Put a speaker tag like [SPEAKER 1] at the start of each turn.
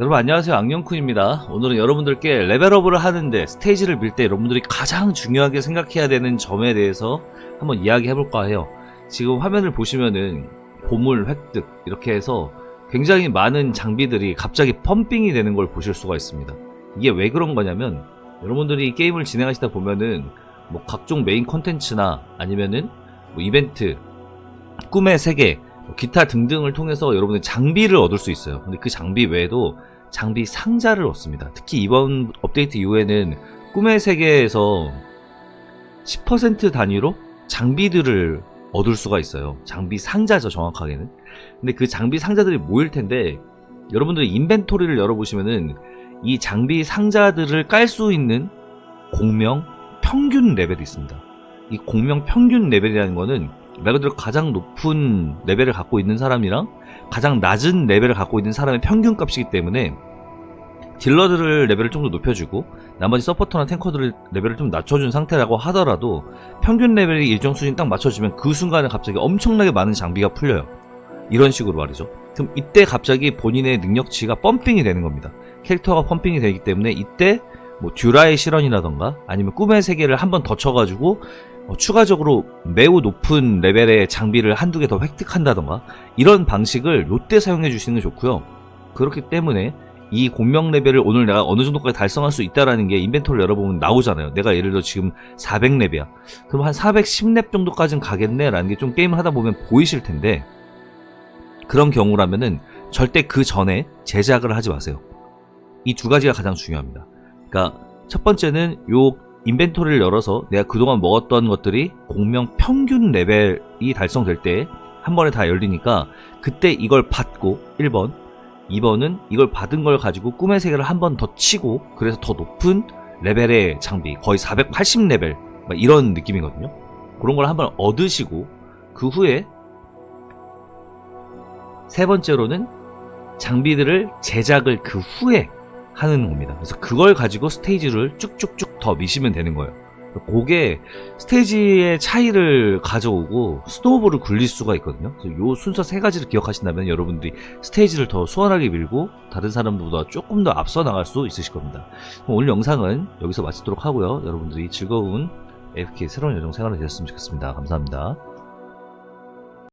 [SPEAKER 1] 여러분 안녕하세요. 악령쿤입니다. 오늘은 여러분들께 레벨업을 하는데 스테이지를 밀때 여러분들이 가장 중요하게 생각해야 되는 점에 대해서 한번 이야기해 볼까 해요. 지금 화면을 보시면은 보물 획득 이렇게 해서 굉장히 많은 장비들이 갑자기 펌핑이 되는 걸 보실 수가 있습니다. 이게 왜 그런 거냐면 여러분들이 이 게임을 진행하시다 보면은 뭐 각종 메인 컨텐츠나 아니면은 뭐 이벤트 꿈의 세계 뭐 기타 등등을 통해서 여러분들 장비를 얻을 수 있어요. 근데 그 장비 외에도 장비 상자를 얻습니다. 특히 이번 업데이트 이후에는 꿈의 세계에서 10% 단위로 장비들을 얻을 수가 있어요. 장비 상자죠, 정확하게는. 근데 그 장비 상자들이 모일 텐데 여러분들이 인벤토리를 열어보시면은 이 장비 상자들을 깔 수 있는 공명 평균 레벨이 있습니다. 이 공명 평균 레벨이라는 거는 말 그대로 가장 높은 레벨을 갖고 있는 사람이랑 가장 낮은 레벨을 갖고 있는 사람의 평균 값이기 때문에 딜러들을 레벨을 좀 더 높여주고 나머지 서포터나 탱커들을 레벨을 좀 낮춰준 상태라고 하더라도 평균 레벨이 일정 수준 딱 맞춰주면 그 순간에 갑자기 엄청나게 많은 장비가 풀려요. 이런 식으로 말이죠. 그럼 이때 갑자기 본인의 능력치가 펌핑이 되는 겁니다. 캐릭터가 펌핑이 되기 때문에 이때 뭐 듀라의 실현이라던가 아니면 꿈의 세계를 한 번 더 쳐가지고 어, 추가적으로 매우 높은 레벨의 장비를 한두 개 더 획득한다던가 이런 방식을 요때 사용해 주시는 게 좋고요. 그렇기 때문에 이 공명 레벨을 오늘 내가 어느 정도까지 달성할 수 있다라는 게 인벤토리를 열어보면 나오잖아요. 내가 예를 들어 지금 400렙이야. 그럼 한 410렙 정도까지는 가겠네라는 게 좀 게임을 하다 보면 보이실 텐데 그런 경우라면은 절대 그 전에 제작을 하지 마세요. 이 두 가지가 가장 중요합니다. 그러니까 첫 번째는 요 인벤토리를 열어서 내가 그동안 먹었던 것들이 공명 평균 레벨이 달성될 때 한 번에 다 열리니까 그때 이걸 받고 1번 2번은 이걸 받은 걸 가지고 꿈의 세계를 한 번 더 치고 그래서 더 높은 레벨의 장비 거의 480레벨 이런 느낌이거든요. 그런 걸 한 번 얻으시고 그 후에 세 번째로는 장비들을 제작을 그 후에 하는 겁니다. 그래서 그걸 가지고 스테이지를 쭉쭉쭉 더 미시면 되는 거예요. 그게 스테이지의 차이를 가져오고 스노우볼을 굴릴 수가 있거든요. 그래서 요 순서 세 가지를 기억하신다면 여러분들이 스테이지를 더 수월하게 밀고 다른 사람들보다 조금 더 앞서 나갈 수 있으실 겁니다. 오늘 영상은 여기서 마치도록 하고요. 여러분들이 즐거운 AFK 새로운 여정 생활을 되셨으면 좋겠습니다. 감사합니다.